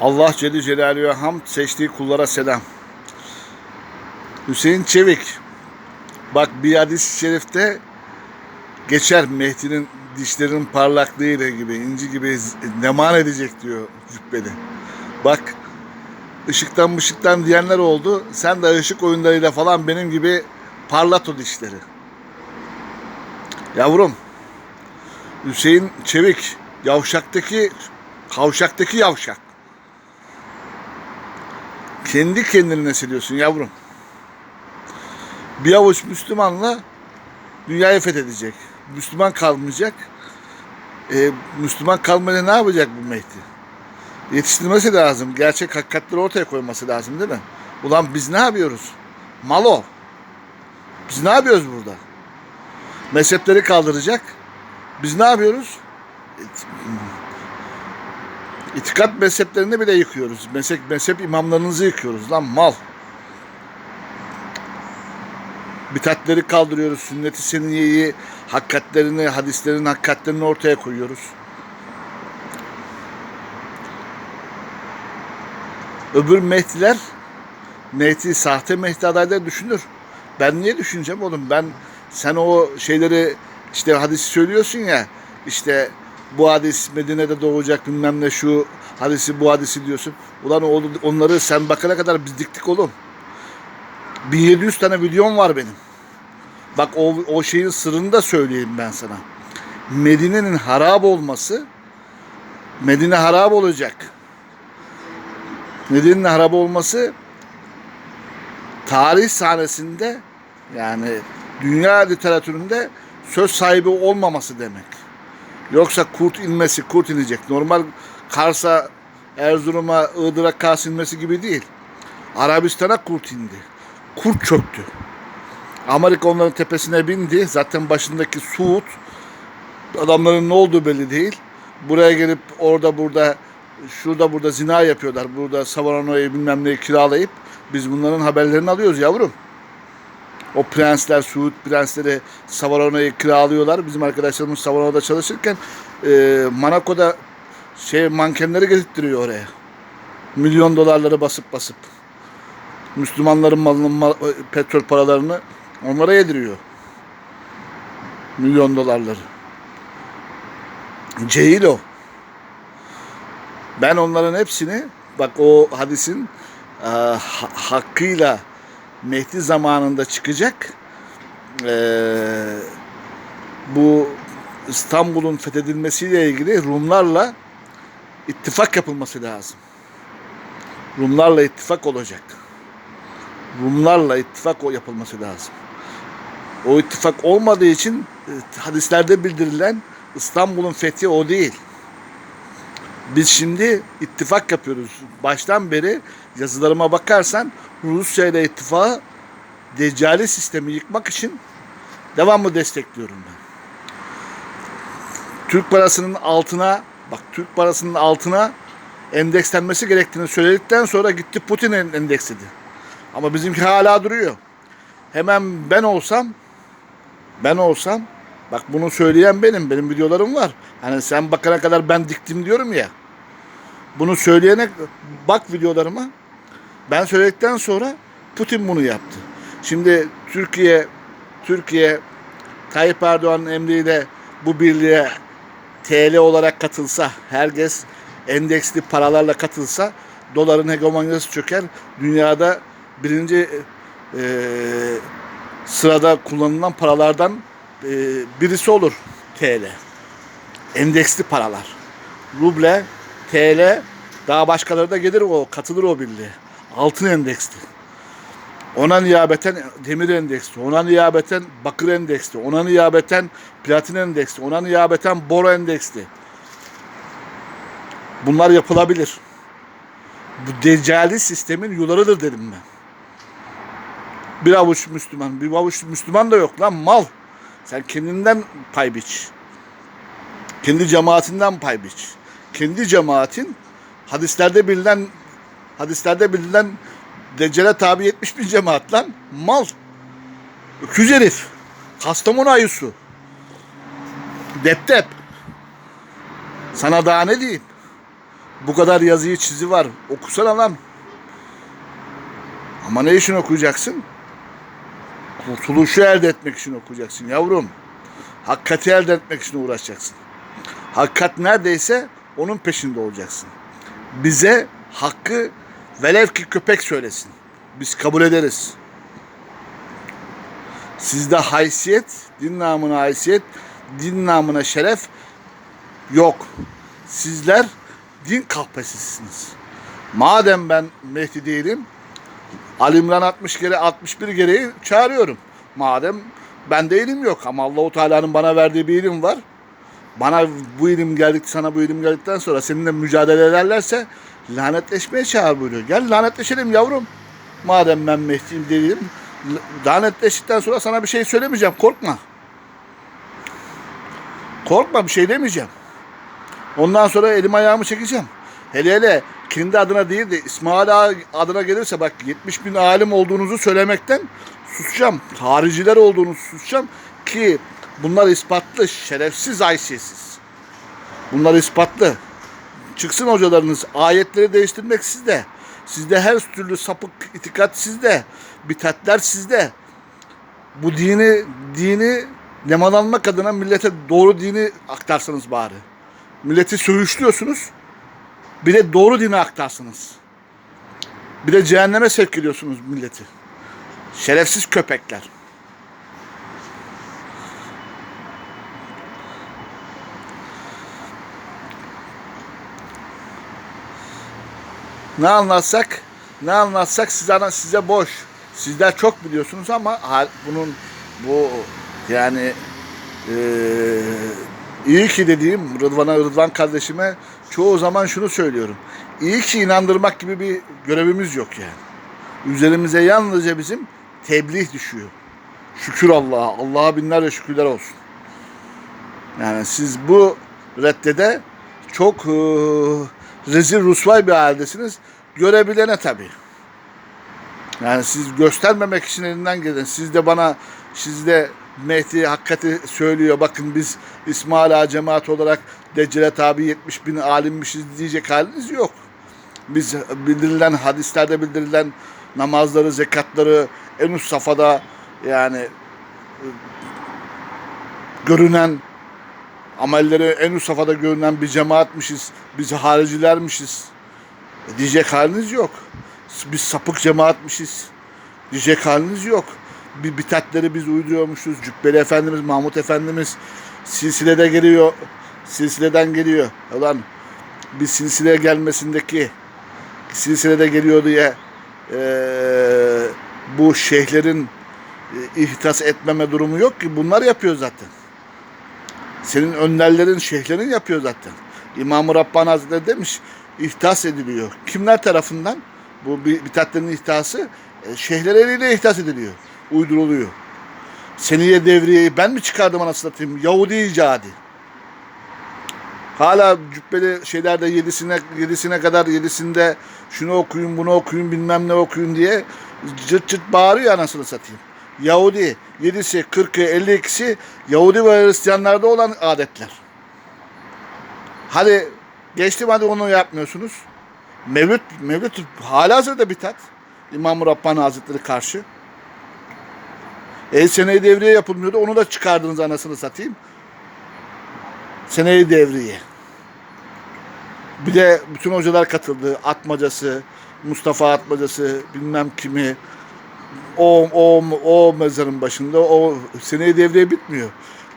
Allah Celle Celaluhu'ya hamd seçtiği kullara selam. Hüseyin Çevik. Bak bir hadis-i şerifte geçer Mehdi'nin dişlerinin parlaklığıyla gibi, inci gibi neman edecek diyor cübbeli. Bak ışıktan mışıktan diyenler oldu. Sen de ışık oyunlarıyla falan benim gibi parlat o dişleri. Yavrum Hüseyin Çevik yavşaktaki kavşaktaki yavşak. Kendi kendine siliyorsun yavrum. Bir avuç Müslümanla dünyayı fethedecek. Müslüman kalmayacak. Ee, Müslüman kalmayınca ne yapacak bu Mehdi? Yetiştirmesi lazım. Gerçek hakikatleri ortaya koyması lazım değil mi? Ulan biz ne yapıyoruz? Malo. Biz ne yapıyoruz burada? Mezhepleri kaldıracak. Biz ne yapıyoruz? İtikat mezheplerini bile yıkıyoruz. Mezhep, mezhep imamlarınızı yıkıyoruz lan mal. Bitatleri kaldırıyoruz. Sünnet-i seniyeyi, hakikatlerini, hadislerin hakikatlerini ortaya koyuyoruz. Öbür Mehdiler, Mehdi, sahte Mehdi adayları düşünür. Ben niye düşüneceğim oğlum? Ben sen o şeyleri işte hadisi söylüyorsun ya işte bu hadis Medine'de doğacak bilmem ne şu hadisi bu hadisi diyorsun. Ulan onları sen bakana kadar biz diktik oğlum. 1700 tane videom var benim. Bak o, o şeyin sırrını da söyleyeyim ben sana. Medine'nin harap olması Medine harap olacak. Medine'nin harap olması tarih sahnesinde yani dünya literatüründe söz sahibi olmaması demek. Yoksa kurt inmesi, kurt inecek. Normal Kars'a, Erzurum'a, Iğdır'a Kars inmesi gibi değil. Arabistan'a kurt indi. Kurt çöktü. Amerika onların tepesine bindi. Zaten başındaki Suud adamların ne olduğu belli değil. Buraya gelip orada burada şurada burada zina yapıyorlar. Burada Savarano'yu bilmem neyi kiralayıp biz bunların haberlerini alıyoruz yavrum. O prensler, Suud prensleri Savarano'yu kiralıyorlar. Bizim arkadaşlarımız Savarano'da çalışırken e, Monaco'da şey mankenleri getirtiyor oraya. Milyon dolarları basıp basıp. Müslümanların malının mal- petrol paralarını onlara yediriyor. Milyon dolarları. Cehil o. Ben onların hepsini bak o hadisin e, ha- hakkıyla Mehdi zamanında çıkacak e, bu İstanbul'un fethedilmesiyle ilgili Rumlarla ittifak yapılması lazım. Rumlarla ittifak olacak. Rumlarla ittifak yapılması lazım. O ittifak olmadığı için e, hadislerde bildirilen İstanbul'un fethi o değil. Biz şimdi ittifak yapıyoruz. Baştan beri yazılarıma bakarsan Rusya ile ittifakı Deccali sistemi yıkmak için devamlı destekliyorum ben. Türk parasının altına bak Türk parasının altına endekslenmesi gerektiğini söyledikten sonra gitti Putin en- endeksledi. Ama bizimki hala duruyor. Hemen ben olsam ben olsam bak bunu söyleyen benim. Benim videolarım var. Hani sen bakana kadar ben diktim diyorum ya. Bunu söyleyene bak videolarıma. Ben söyledikten sonra Putin bunu yaptı. Şimdi Türkiye Türkiye Tayyip Erdoğan'ın emriyle bu birliğe TL olarak katılsa, herkes endeksli paralarla katılsa doların hegemonyası çöker. Dünyada birinci e, sırada kullanılan paralardan e, birisi olur TL. Endeksli paralar. Ruble, TL, daha başkaları da gelir o, katılır o birliğe. Altın endeksli. Ona niyabeten demir endeksli, ona niyabeten bakır endeksli, ona niyabeten platin endeksli, ona niyabeten bor endeksli. Bunlar yapılabilir. Bu deccali sistemin yularıdır dedim ben. Bir avuç Müslüman, bir avuç Müslüman da yok lan mal. Sen kendinden pay biç. Kendi cemaatinden pay biç. Kendi cemaatin hadislerde bilinen hadislerde bilinen Deccale tabi 70 bin cemaat lan. Mal. Öküz herif. Kastamonu ayısı. Dep dep. Sana daha ne diyeyim? Bu kadar yazıyı çizi var. Okusana lan. Ama ne için okuyacaksın? Kurtuluşu elde etmek için okuyacaksın yavrum. Hakikati elde etmek için uğraşacaksın. Hakikat neredeyse onun peşinde olacaksın. Bize hakkı velev ki köpek söylesin. Biz kabul ederiz. Sizde haysiyet, din namına haysiyet, din namına şeref yok. Sizler din kahpesisiniz. Madem ben Mehdi değilim, Ali İmran 60 kere 61 gereği çağırıyorum. Madem bende ilim yok ama Allahu Teala'nın bana verdiği bir ilim var. Bana bu ilim geldik sana bu ilim geldikten sonra seninle mücadele ederlerse lanetleşmeye çağır buyuruyor. Gel lanetleşelim yavrum. Madem ben Mehdi'yim değilim. Lanetleştikten sonra sana bir şey söylemeyeceğim. Korkma. Korkma bir şey demeyeceğim. Ondan sonra elim ayağımı çekeceğim. Hele hele kendi adına değil de İsmail Ağa adına gelirse bak 70 bin alim olduğunuzu söylemekten susacağım. Hariciler olduğunuzu susacağım ki bunlar ispatlı. Şerefsiz haysiyetsiz. Bunlar ispatlı. Çıksın hocalarınız. Ayetleri değiştirmek sizde. Sizde her türlü sapık itikat sizde. Bitatler sizde. Bu dini dini nemalanmak adına millete doğru dini aktarsanız bari. Milleti söğüşlüyorsunuz. Bir de doğru dini aktarsınız. Bir de cehenneme sevk ediyorsunuz milleti. Şerefsiz köpekler. Ne anlatsak, ne anlatsak size, size boş. Sizler çok biliyorsunuz ama bunun bu yani eee iyi ki dediğim Rıdvan'a Rıdvan kardeşime çoğu zaman şunu söylüyorum. İyi ki inandırmak gibi bir görevimiz yok yani. Üzerimize yalnızca bizim tebliğ düşüyor. Şükür Allah'a. Allah'a binlerce şükürler olsun. Yani siz bu reddede çok eee, rezil rusvay bir haldesiniz. Görebilene tabii. Yani siz göstermemek için elinden gelen. Siz de bana, siz de Mehdi hakikati söylüyor. Bakın biz İsmail Ağa cemaat olarak Deccale tabi 70 bin alimmişiz diyecek haliniz yok. Biz bildirilen hadislerde bildirilen namazları, zekatları en üst safhada yani görünen amelleri en üst safhada görünen bir cemaatmişiz. Biz haricilermişiz. E, Diyecek haliniz yok. Biz sapık cemaatmişiz. Diyecek haliniz yok. Bir bitatleri biz uyduruyormuşuz. Cübbeli Efendimiz, Mahmut Efendimiz silsilede geliyor. Silsileden geliyor. Ulan bir silsile gelmesindeki silsilede geliyor diye eee, bu şeyhlerin e, ihtas etmeme durumu yok ki. Bunlar yapıyor zaten. Senin önderlerin, şeyhlerin yapıyor zaten. İmam-ı Rabbani Hazretleri demiş, ihtas ediliyor. Kimler tarafından? Bu bi- bitatlerin ihtası e, şeyhler eliyle ihtas ediliyor. Uyduruluyor. Seniye devriyeyi ben mi çıkardım anasını satayım? Yahudi icadi. Hala cübbeli şeylerde yedisine, yedisine kadar yedisinde şunu okuyun bunu okuyun bilmem ne okuyun diye cırt cırt bağırıyor anasını satayım. Yahudi 7'si 40'ı 52'si Yahudi ve Hristiyanlarda olan adetler. Hadi geçtim hadi onu yapmıyorsunuz. Mevlüt, Mevlüt hala hazırda bitat. İmam-ı Rabbani Hazretleri karşı. El seneyi devriye yapılmıyordu. Onu da çıkardınız anasını satayım. Seneyi devriye. Bir de bütün hocalar katıldı. Atmacası, Mustafa Atmacası, bilmem kimi. O, o, o mezarın başında o seneyi devriye bitmiyor.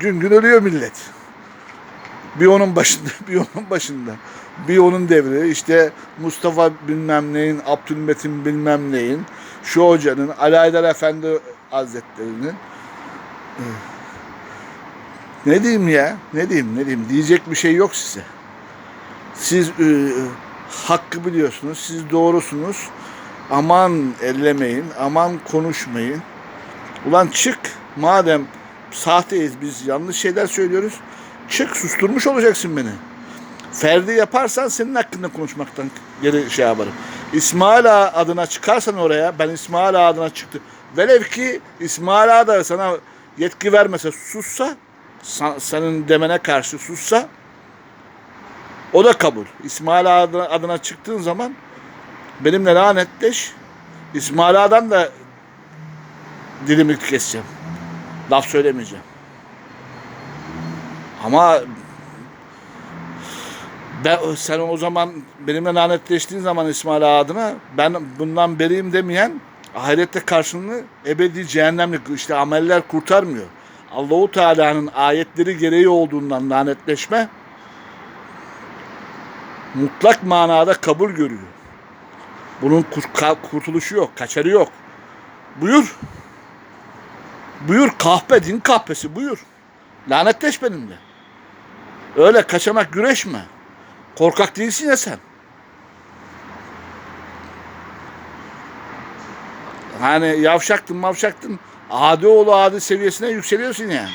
Gün gün ölüyor millet. Bir onun başında, bir onun başında. Bir onun devri. işte Mustafa bilmem neyin, Abdülmetin bilmem neyin, şu hocanın, Ali Aydar Efendi Hazretleri'nin. Ne diyeyim ya? Ne diyeyim? Ne diyeyim? Diyecek bir şey yok size. Siz e, hakkı biliyorsunuz. Siz doğrusunuz. Aman ellemeyin. Aman konuşmayın. Ulan çık. Madem sahteyiz biz yanlış şeyler söylüyoruz. Çık susturmuş olacaksın beni. Ferdi yaparsan senin hakkında konuşmaktan geri şey yaparım. İsmail Ağa adına çıkarsan oraya ben İsmail Ağa adına çıktı. Velev ki İsmail Ağa da sana yetki vermese sussa sa- senin demene karşı sussa O da kabul. İsmail adına, adına çıktığın zaman benimle lanetleş. İsmail Ağa'dan da dilimi keseceğim. Laf söylemeyeceğim. Ama ben, sen o zaman benimle lanetleştiğin zaman İsmail Ağa adına ben bundan beriyim demeyen ahirette karşılığını ebedi cehennemlik işte ameller kurtarmıyor. Allahu Teala'nın ayetleri gereği olduğundan lanetleşme mutlak manada kabul görüyor. Bunun kurtuluşu yok, kaçarı yok. Buyur. Buyur kahpe, din kahpesi buyur. Lanetleş benimle. Öyle kaçamak güreşme. Korkak değilsin ya sen. Hani yavşaktın mavşaktın. Adi oğlu adi seviyesine yükseliyorsun yani.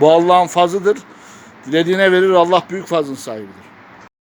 Bu Allah'ın fazlıdır. Dilediğine verir Allah büyük fazlın sahibidir.